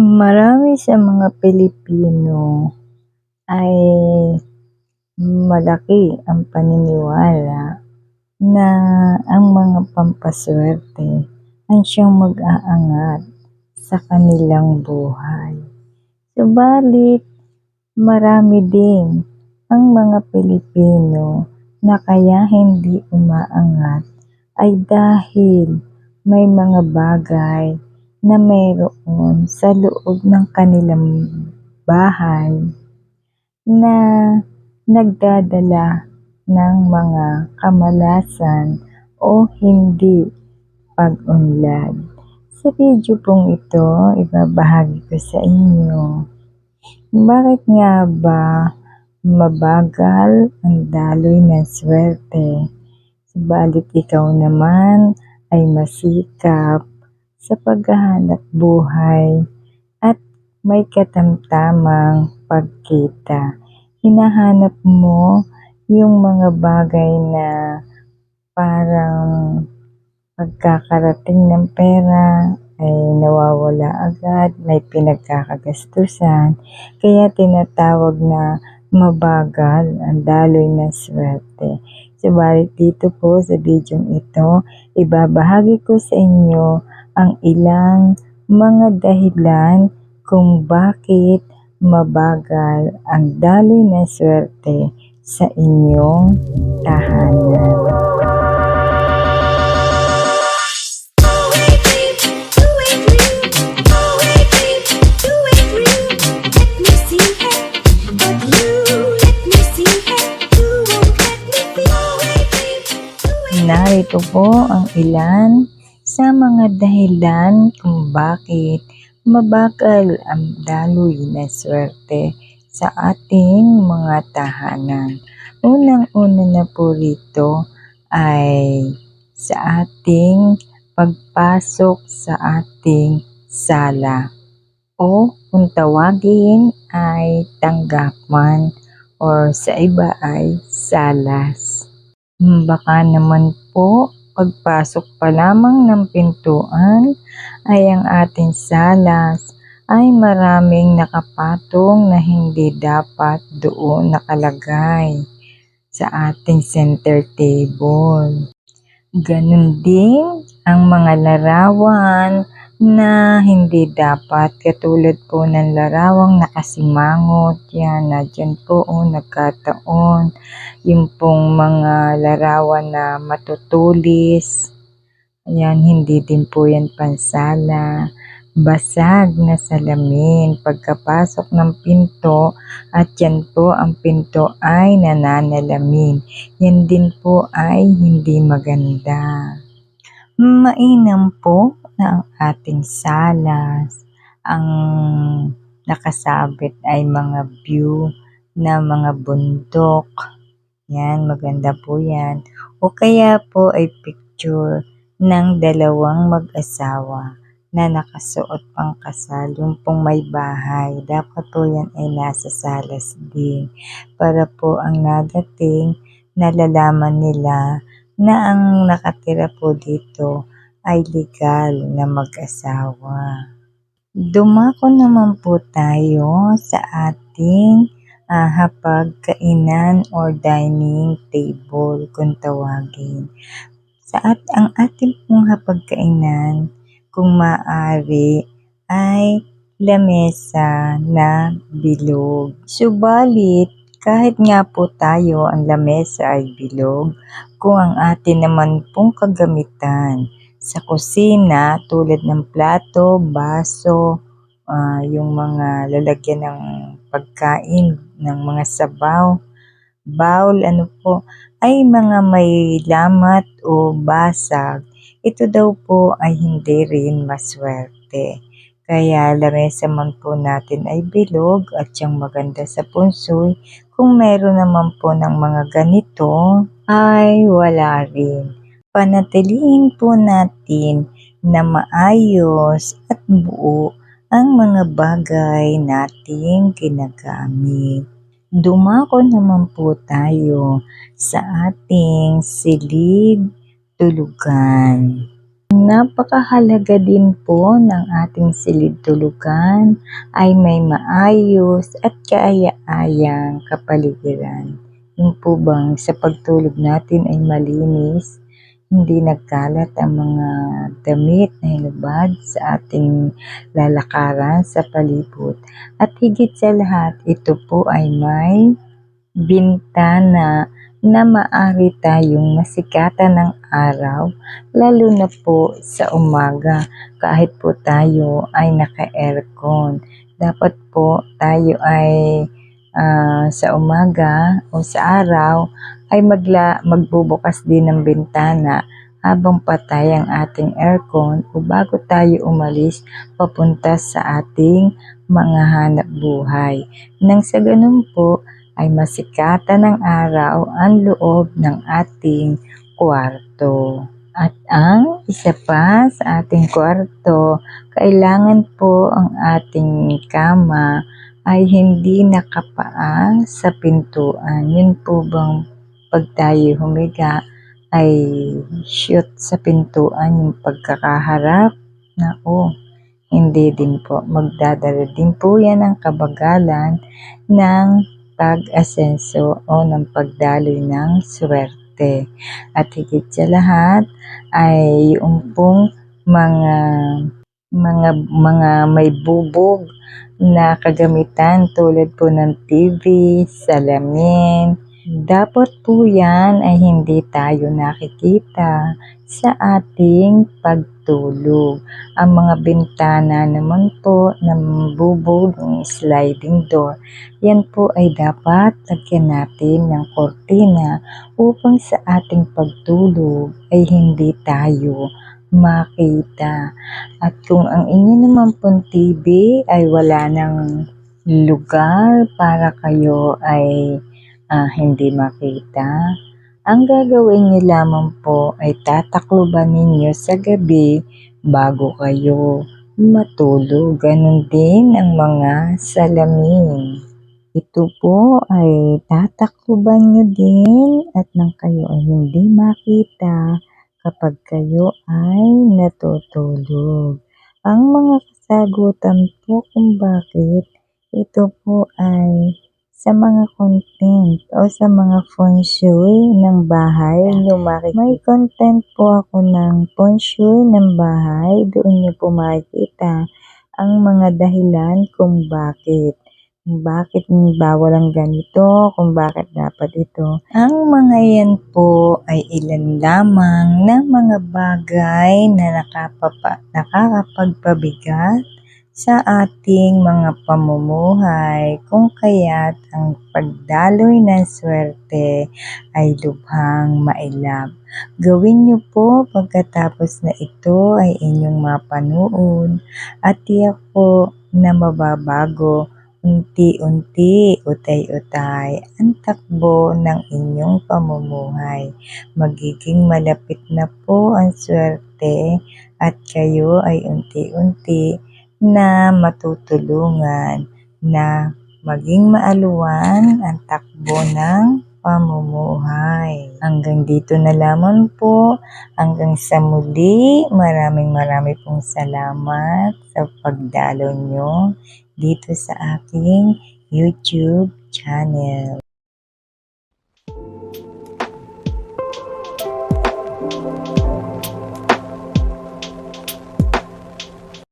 Marami sa mga Pilipino ay malaki ang paniniwala na ang mga pampaswerte ay siyang mag-aangat sa kanilang buhay. Subalit, marami din ang mga Pilipino na kaya hindi umaangat ay dahil may mga bagay na mayroon sa loob ng kanilang bahay na nagdadala ng mga kamalasan o hindi pag-unlad. Sa video pong ito, ibabahagi ko sa inyo bakit nga ba mabagal ang daloy ng swerte subalit ikaw naman ay masikap sa paghahanap buhay at may katamtamang pagkita. Hinahanap mo yung mga bagay na parang pagkakarating ng pera ay nawawala agad, may pinagkakagastusan, kaya tinatawag na mabagal ang daloy ng swerte. Subalit dito po sa video ito, ibabahagi ko sa inyo ang ilang mga dahilan kung bakit mabagal ang daloy ng swerte sa inyong tahanan. Narito po ang ilan sa mga dahilan kung bakit mabagal ang daloy ng swerte sa ating mga tahanan. Unang-una na po rito ay sa ating pagpasok sa ating sala o kung tawagin ay tanggapan or sa iba ay salas. Baka naman po pagpasok pa lamang ng pintuan ay ang ating salas ay maraming nakapatong na hindi dapat doon nakalagay sa ating center table. Ganon din ang mga larawan na hindi dapat. Katulad po ng larawang nakasimangot yan na dyan po o nagkataon. Yung pong mga larawan na matutulis ayan hindi din po yan pansala. Basag na salamin. Pagkapasok ng pinto at yan po ang pinto ay nananalamin. Yan din po ay hindi maganda. Mainam po na ang ating salas, ang nakasabit ay mga view na mga bundok. Yan, maganda po yan. O kaya po ay picture ng dalawang mag-asawa na nakasuot pang kasal, yung pong may bahay. Dapat po yan ay nasa salas din para po ang nadating nalalaman nila na ang nakatira po dito ay legal na mag-asawa. Dumako naman po tayo sa ating uh, hapagkainan or dining table kung tawagin. Sa at ang ating pong hapagkainan, kung maaari, ay lamesa na bilog. Subalit, kahit nga po tayo ang lamesa ay bilog, kung ang atin naman pong kagamitan sa kusina tulad ng plato, baso, uh, yung mga lalagyan ng pagkain, ng mga sabaw, bowl, ano po, ay mga may lamat o basag. Ito daw po ay hindi rin maswerte. Kaya lamesa man po natin ay bilog at siyang maganda sa punsoy. Kung meron naman po ng mga ganito, ay wala rin panatilihin po natin na maayos at buo ang mga bagay nating ginagamit. Dumako naman po tayo sa ating silid tulugan. Napakahalaga din po ng ating silid tulugan ay may maayos at kaaya-ayang kapaligiran. Yung po bang sa pagtulog natin ay malinis, hindi nagkalat ang mga damit na hinubad sa ating lalakaran sa palibot. At higit sa lahat, ito po ay may bintana na maari tayong masikatan ng araw, lalo na po sa umaga, kahit po tayo ay naka-aircon. Dapat po tayo ay ah, sa umaga o sa araw ay magla, magbubukas din ng bintana habang patay ang ating aircon o bago tayo umalis papunta sa ating mga hanap buhay. Nang sa ganun po ay masikatan ng araw ang loob ng ating kwarto. At ang isa pa sa ating kwarto, kailangan po ang ating kama ay hindi nakapaa sa pintuan. Yun po bang pag tayo humiga ay shoot sa pintuan yung pagkakaharap? Nako, hindi din po. Magdadala din po yan ng kabagalan ng pag-asenso o ng pagdaloy ng swerte. At higit sa lahat ay yung pong mga mga mga may bubog na kagamitan tulad po ng TV, salamin. Dapat po yan ay hindi tayo nakikita sa ating pagtulog. Ang mga bintana naman po ng bubog, ng sliding door, yan po ay dapat lagyan natin ng kortina upang sa ating pagtulog ay hindi tayo makita. At kung ang inyo naman pong TV ay wala ng lugar para kayo ay ah, hindi makita, ang gagawin niyo lamang po ay tatakluban ninyo sa gabi bago kayo matulog. Ganon din ang mga salamin. Ito po ay tatakluban nyo din at nang kayo ay hindi makita kapag kayo ay natutulog. Ang mga kasagutan po kung bakit ito po ay sa mga content o sa mga feng shui ng bahay nyo makikita. May content po ako ng feng shui ng bahay. Doon nyo po makikita ang mga dahilan kung bakit kung bakit bawal ang ganito, kung bakit dapat ito. Ang mga yan po ay ilan lamang na mga bagay na nakapapa, nakakapagpabigat sa ating mga pamumuhay kung kaya't ang pagdaloy ng swerte ay lubhang mailap. Gawin niyo po pagkatapos na ito ay inyong mapanood at tiyak po na mababago unti-unti, utay-utay ang takbo ng inyong pamumuhay. Magiging malapit na po ang swerte at kayo ay unti-unti na matutulungan na maging maaluwan ang takbo ng pamumuhay. Hanggang dito na lamang po. Hanggang sa muli, maraming maraming pong salamat sa pagdalo nyo dito sa aking YouTube channel.